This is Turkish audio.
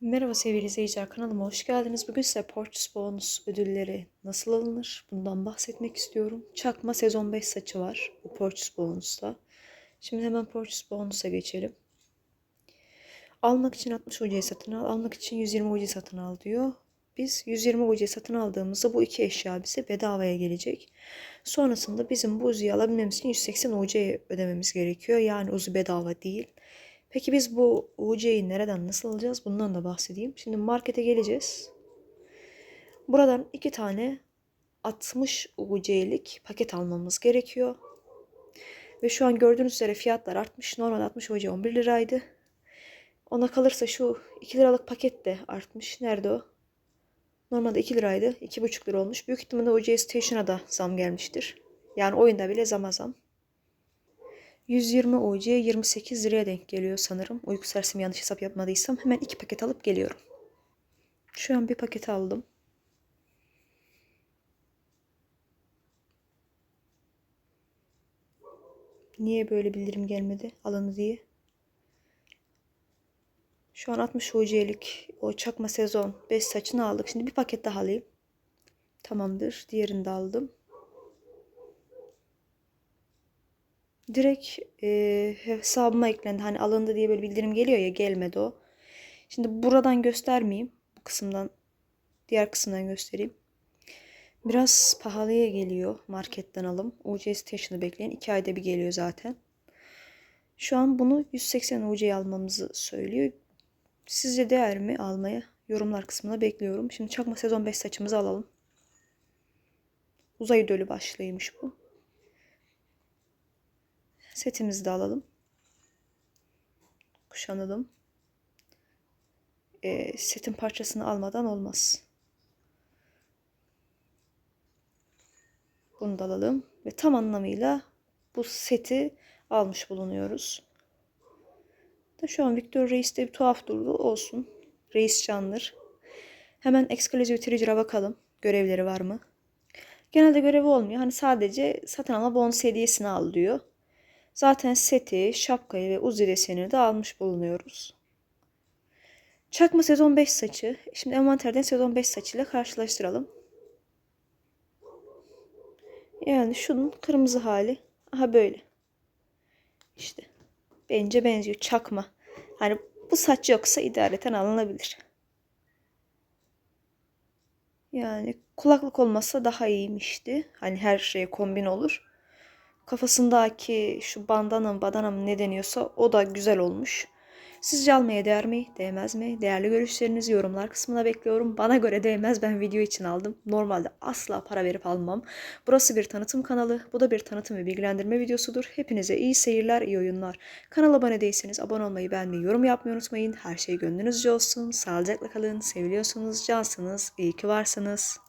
Merhaba sevgili izleyiciler kanalıma hoş geldiniz. Bugün size Portus Bonus ödülleri nasıl alınır bundan bahsetmek istiyorum. Çakma sezon 5 saçı var bu Portus Bonus'ta. Şimdi hemen Portus Bonus'a geçelim. Almak için 60 UC satın al, almak için 120 UC satın al diyor. Biz 120 UC satın aldığımızda bu iki eşya bize bedavaya gelecek. Sonrasında bizim bu uzuyu alabilmemiz için 180 UC ödememiz gerekiyor. Yani uzu bedava değil. Peki biz bu UC'yi nereden nasıl alacağız? Bundan da bahsedeyim. Şimdi markete geleceğiz. Buradan iki tane 60 UC'lik paket almamız gerekiyor. Ve şu an gördüğünüz üzere fiyatlar artmış. Normal 60 UC 11 liraydı. Ona kalırsa şu 2 liralık paket de artmış. Nerede o? Normalde 2 liraydı. 2,5 lira olmuş. Büyük ihtimalle UC Station'a da zam gelmiştir. Yani oyunda bile zama zam. 120 UC 28 liraya denk geliyor sanırım. Uyku sersemi yanlış hesap yapmadıysam. Hemen iki paket alıp geliyorum. Şu an bir paket aldım. Niye böyle bildirim gelmedi alanı diye. Şu an 60 UC'lik o çakma sezon 5 saçını aldık. Şimdi bir paket daha alayım. Tamamdır. Diğerini de aldım. Direkt e, hesabıma eklendi. Hani alındı diye böyle bildirim geliyor ya gelmedi o. Şimdi buradan göstermeyeyim. Bu kısımdan diğer kısımdan göstereyim. Biraz pahalıya geliyor marketten alım. UC Station'ı bekleyin. 2 ayda bir geliyor zaten. Şu an bunu 180 UC'ye almamızı söylüyor. Sizce değer mi almaya? Yorumlar kısmına bekliyorum. Şimdi çakma sezon 5 saçımızı alalım. Uzay ödülü başlıymış bu. Setimizi de alalım. Kuşanalım. E, setin parçasını almadan olmaz. Bunu da alalım. Ve tam anlamıyla bu seti almış bulunuyoruz. Da şu an Victor Reis'te bir tuhaf durdu. Olsun. Reis candır. Hemen Exclusive Treasure'a bakalım. Görevleri var mı? Genelde görevi olmuyor. Hani sadece satın alma bonus hediyesini al diyor. Zaten seti, şapkayı ve uzi desenini de almış bulunuyoruz. Çakma sezon 5 saçı. Şimdi envanterden sezon 5 saçıyla karşılaştıralım. Yani şunun kırmızı hali. Aha böyle. İşte. Bence benziyor. Çakma. Hani bu saç yoksa idareten alınabilir. Yani kulaklık olmasa daha iyiymişti. Hani her şeye kombin olur kafasındaki şu bandana badana mı ne deniyorsa o da güzel olmuş. Sizce almaya değer mi, değmez mi? Değerli görüşlerinizi yorumlar kısmına bekliyorum. Bana göre değmez ben video için aldım. Normalde asla para verip almam. Burası bir tanıtım kanalı. Bu da bir tanıtım ve bilgilendirme videosudur. Hepinize iyi seyirler, iyi oyunlar. Kanala abone değilseniz abone olmayı, beğenmeyi, yorum yapmayı unutmayın. Her şey gönlünüzce olsun. Sağlıcakla kalın. Seviliyorsunuz, cansınız. İyi ki varsınız.